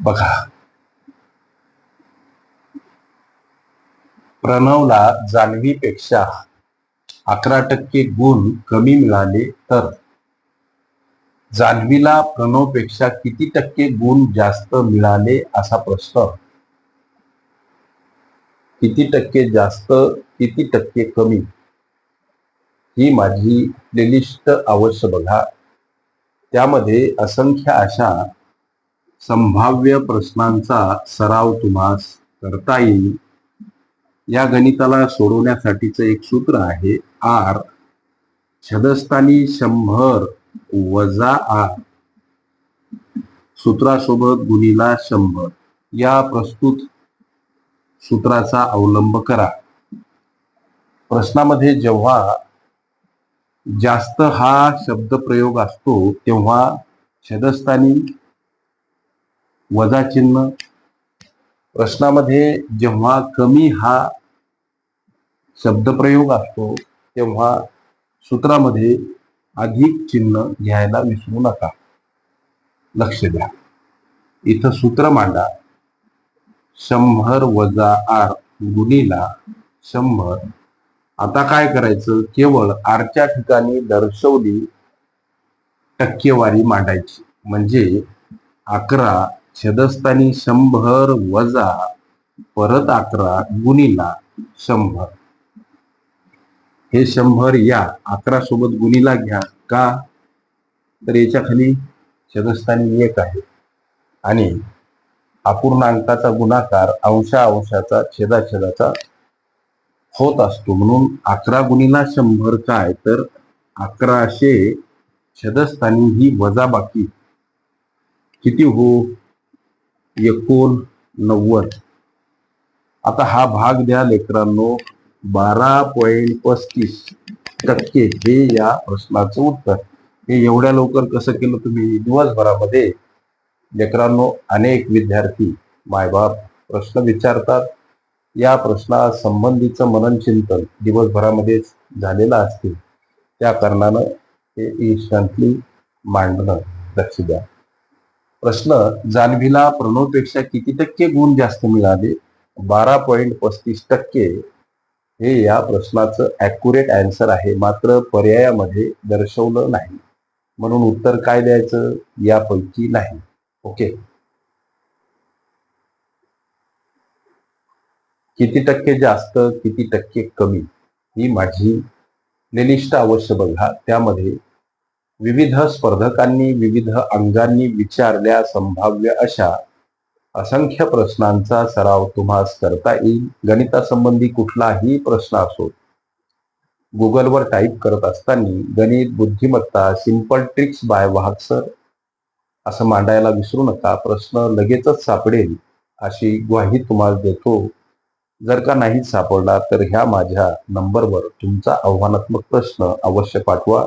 बघा. प्रणवला जान्हवीपेक्षा अकरा टक्के गुण कमी मिळाले तर? जान्हवीला प्रणवपेक्षा किती टक्के गुण जास्त मिळाले असा प्रश्न? किती टक्के जास्त किती टक्के कमी? ही माझी प्लेलिस्ट अवश्य बघा. त्यामध्ये असंख्य अशा संभाव्य प्रश्नांचा सराव तुम्हास करता येईल. या गणिताला सोडवण्यासाठीचं एक सूत्र आहे आर. छदस्थानी शंभर वजा आर. सूत्रासोबत गुणीला शंभर. या प्रस्तुत सूत्राचा अवलंब करा. प्रश्नामध्ये जेव्हा जास्त हा शब्दप्रयोग असतो तेव्हा छदस्थानी वजा चिन्ह. प्रश्नामध्ये जेव्हा कमी हा शब्दप्रयोग असतो तेव्हा सूत्रामध्ये अधिक चिन्ह घ्यायला विसरू नका. लक्ष द्या. इथं सूत्र मांडा. शंभर वजा आर गुणीला शंभर. आता काय करायचं? केवळ आरच्या ठिकाणी दर्शवली टक्केवारी मांडायची. म्हणजे अकरा छदस्थानी शंभर वजा परत अकरा गुणीला शंभर. हे शंभर या अकरा सोबत गुणीला घ्या का? तर याच्या खाली छदस्थानी एक आहे. आणि अपूर्णांकाचा गुणाकार अंशा अंशाचा छेदाछेदाचा होत असतो. म्हणून अकरा गुणीला शंभर काय? तर अकराशे छदस्थानी ही वजाबाकी किती हो एकोण नव्वद आता हा भाग द्या लेकरांनो बारा पॉईंट पस्तीस टक्के हे या प्रश्नाचं उत्तर. हे एवढ्या लवकर कसं केलं तुम्ही? दिवसभरामध्ये. लेकरांनो अनेक विद्यार्थी मायबाप प्रश्न विचारतात. या प्रश्ना संबंधीचं मनन चिंतन दिवसभरामध्ये झालेलं असते. त्या कारणानं हे इन्स्टंटली मांडणं लक्ष द्या. प्रश्न जान्हवीला प्रणवपेक्षा किती टक्के गुण जास्त मिळाले? बारा पॉईंट पस्तीस टक्के. हे या प्रश्नाचं ऍक्युरेट आन्सर आहे. मात्र पर्यायामध्ये दर्शवलं नाही. म्हणून उत्तर काय द्यायचं? यापैकी नाही. ओके. किती टक्के जास्त किती टक्के कमी? ही माझी प्लेलिस्ट अवश्य बघा. त्यामध्ये विविध स्पर्धकांनी विविध अंगांनी विचारल्या संभाव्य अशा असंख्य प्रश्नांचा सराव तुम्हास करता येईल. गणितासंबंधी कुठलाही प्रश्न असो गुगलवर टाईप करत असताना गणित बुद्धिमत्ता simple tricks by Vahak sir असं मांडायला विसरू नका. प्रश्न लगेचच सापडेल अशी ग्वाही तुम्हाला देतो. जर का नाही सापडला तर ह्या माझ्या नंबरवर तुमचा आव्हानात्मक प्रश्न अवश्य पाठवा.